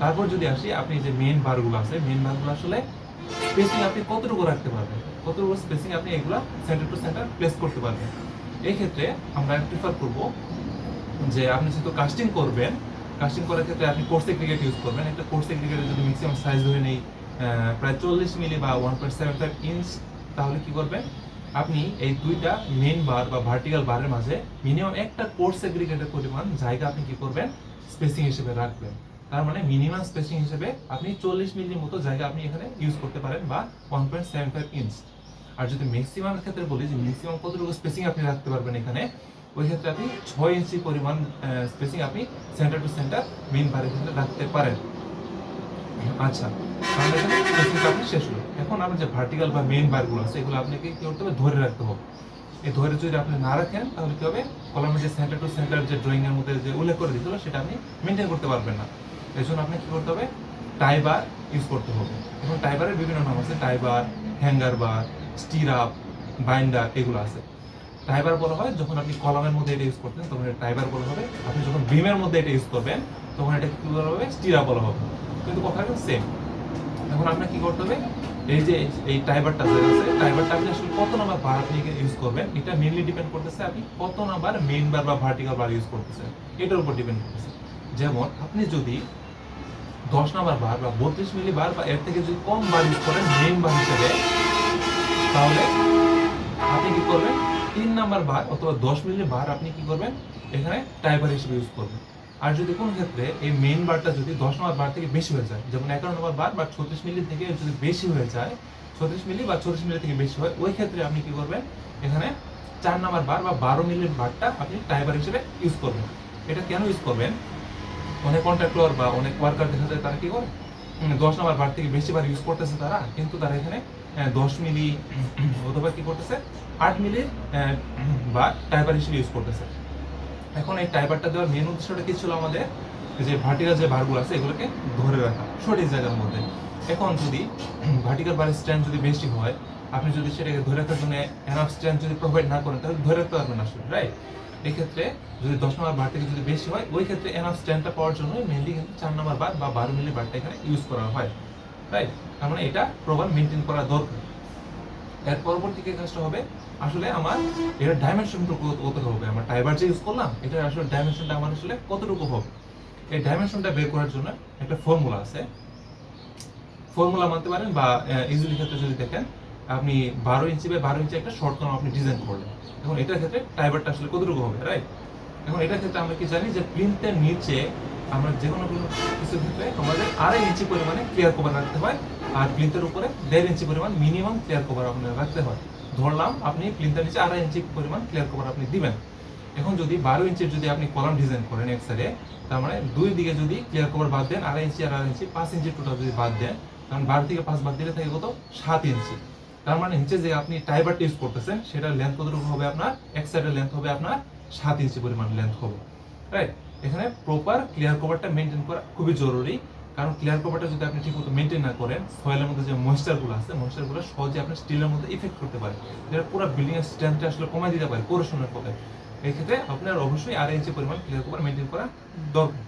তারপর যদি আসি, আপনি যে মেন বারগুলো আছে মেন বারগুলো আসলে স্পেসিং আপনি কতটুকু রাখতে পারবেন? কতটুকু স্পেসিং আপনি এগুলা সেন্টার টু সেন্টার প্লেস করতে পারবেন? এই ক্ষেত্রে আমরা প্রিফার করব যে আপনি যেহেতু কাস্টিং করবেন কাস্টিং করার ক্ষেত্রে আপনি কোর্স এগ্রিগেট ইউজ করবেন। একটা কোর্স এগ্রিগেটের যদি ম্যাক্সিমাম সাইজ ধরে নেই প্রায় চল্লিশ মিলি বা one point seven five inch তাহলে কি করবেন? আপনি এই দুইটা মেন বার বা ভার্টিক্যাল বারের মাঝে মিনিমাম একটা কোর্স এগ্রিগেটের পরিমাণ জায়গা আপনি কি করবেন? স্পেসিং হিসেবে রাখবেন। তার মানে মিনিমাম স্পেসিং হিসেবে আপনি চল্লিশ মিলির মতো জায়গা আপনি এখানে ইউজ করতে পারেন বা one point seven five inch আর যদি ম্যাক্সিমামের ক্ষেত্রে বলি যে ম্যাক্সিমাম কতটুকু স্পেসিং আপনি রাখতে পারবেন এখানে, ওই ক্ষেত্রে আপনি ছয় ইঞ্চি পরিমাণ স্পেসিং আপনি সেন্টার টু সেন্টার মেইন বারের ক্ষেত্রে রাখতে পারেন। আচ্ছা তাহলে এখানে স্পেসিংটা আপনি শেষ হলো। এখন আপনার যে ভার্টিক্যাল বা মেইন বারগুলো আছে, এগুলো আপনাকে কি করতে হবে? ধরে রাখতে হবে। এই ধরে যদি আপনি না রাখেন, তাহলে কি হবে? কলমের যে সেন্টার টু সেন্টার যে ড্রয়িং এর মধ্যে যে উল্লেখ করে দিয়েছিল, সেটা আপনি মেনটেন করতে পারবেন না। এই জন্য আপনি কি করতে হবে? টাইবার ইউজ করতে হবে। এখন টাইবারের বিভিন্ন নাম আছে। টাইবার হ্যাঙ্গার বার স্টির বাইন্ডার এগুলো আছে। টাইবার বলা হয়, যখন আপনি কলমের মধ্যে এটা ইউজ করতেন, তখন এটা টাইবার বলা হবে। আপনি যখন বিমের মধ্যে এটা ইউজ করবেন, তখন এটা কি বলা হবে? স্টির বলা হবে। কিন্তু কথা সেম এখন আপনার কি করতে হবে? এই যে এই টাইবারটা যে আছে টাইবারটা আপনি আসলে কত নাম্বার বার আপনি ইউজ করবেন? এটা মেইনলি ডিপেন্ড করতেছে আপনি কত নাম্বার মেইন বার বা ভার্টিক্যাল বার ইউজ করতেছেন। এটার উপর ডিপেন্ড করতেছে। যেমন, আপনি যদি দশ নাম্বার বার বা বত্রিশ মিলি বার বা এর থেকে যদি কম বার ইউজ করেন মেইন বার হিসেবে, তাহলে আপনি কি করবেন? তিন নাম্বার বার অথবা দশ মিলি বার আপনি কি করবেন? এখানে টাইবার হিসেবে ইউজ করবেন। আর যদি কোন ক্ষেত্রে এই মেইন বারটা যদি দশ নম্বর বার থেকে বেশি হয়ে যায়, যেমন এগারো নম্বর বার বা ছত্রিশ মিলি থেকে যদি বেশি হয়ে যায়, ছত্রিশ মিলি বা চল্লিশ মিলি থেকে বেশি হয়, ওই ক্ষেত্রে আপনি কি করবেন? এখানে চার নম্বর বার বা বারো মিলির বারটা আপনি টাইবার হিসেবে ইউজ করবেন। এটা কেন ইউজ করবেন? অনেক কন্ট্রাক্টর বা অনেক ওয়ার্কার দেখা যায়, তারা কি করে? দশ নম্বর বার থেকে বেশি বার ইউজ করতেছে তারা, কিন্তু তারা এখানে দশ মিলি, অথবা কি করতেছে? আট মিলির বা টাইবার হিসেবে ইউজ করতেছে। এখন এই টাইবারটা দেওয়ার মেন উদ্দেশ্যটা কি ছিল আমাদের? যে ভার্টিক্যাল যে বারগুলো আছে, এগুলোকে ধরে রাখা, সঠিক জায়গার মধ্যে। এখন যদি ভার্টিক্যাল বারের স্ট্যান্ড যদি বেশি হয় আপনি যদি সেটাকে ধরে রাখার জন্য এনাফ স্ট্যান্ড যদি প্রোভাইড না করেন, তাহলে ধরে রাখতে পারবেন আসলে রাইট এক্ষেত্রে যদি দশ নম্বর বার থেকে যদি বেশি হয়, ওই ক্ষেত্রে এনাফ স্ট্যান্ডটা পাওয়ার জন্য মেনলি কিন্তু চার নম্বর বার বা বারো মিলি বারটা এখানে ইউজ করা হয় রাইট তার মানে এটা প্রপার মেনটেন করা দরকার। এর পরবর্তী কাজটা হবে, আসলে আমার এটা ডাইমেনশনটুকু কত হবে। আমার টাইবার যে ইউজ করলাম এটা আসলে ডাইমেনশনটা আমার আসলে কতটুকু হবে? এই ডাইমেনশনটা বের করার জন্য একটা ফর্মুলা আছে। ফর্মুলা মানতে পারেন বা ইজিলি ক্ষেত্রে যদি দেখেন আপনি বারো ইঞ্চি বা বারো ইঞ্চি একটা শর্ট আপনি ডিজাইন করলেন। এখন এটার ক্ষেত্রে টাইবারটা আসলে কতটুকু হবে রাইট এখন এটার ক্ষেত্রে আমরা কি জানি যে প্রিন্টের নিচে আমরা যে কোনো কিছুর ক্ষেত্রে আমাদের আড়াই ইঞ্চি পরিমাণে ক্লিয়ার কভার রাখতে হয় আর প্লিন্থের উপরে দেড় ইঞ্চি পরিমাণ মিনিমাম ক্লিয়ার কভার আপনার রাখতে হয়। ধরলাম আপনি প্লিন্থের নিচে আড়াই ইঞ্চি পরিমাণ ক্লিয়ার কভার আপনি দিবেন। এখন যদি বারো ইঞ্চির যদি আপনি কলাম ডিজাইন করেন এক সাইডে তার মানে দুই দিকে যদি ক্লিয়ার কভার বাদ দেন, আড়াই ইঞ্চি আর আড়াই ইঞ্চি, পাঁচ ইঞ্চি টোটাল যদি বাদ দেন কারণ বারো থেকে পাঁচ বাদ দিলে থাকে কত? সাত ইঞ্চি। তার মানে নিচে যে আপনি টাইবারটা ইউজ করতেছেন, সেটার লেন্থ কতটুকু হবে আপনার? এক সাইডের লেন্থ হবে আপনার সাত ইঞ্চি পরিমাণ লেন্থ হবে। রাইট এখানে প্রপার ক্লিয়ার কভারটা মেনটেন করা খুবই জরুরি। কারণ ক্লিয়ার কভারটা যদি আপনি ঠিকমতো মেনটেন না করেন সয়েলের মধ্যে যে ময়েশ্চারগুলো আছে ময়েশ্চারগুলো সহজে আপনার স্টিলের মধ্যে ইফেক্ট করতে পারে। যেটা পুরো বিল্ডিং এর স্ট্রেংথটা আসলে কমাই দিতে পারে কোরেশনের ফলে। এই ক্ষেত্রে আপনার অবশ্যই আড়াই ইঞ্চি পরিমাণ ক্লিয়ার কভার মেনটেন করা দরকার।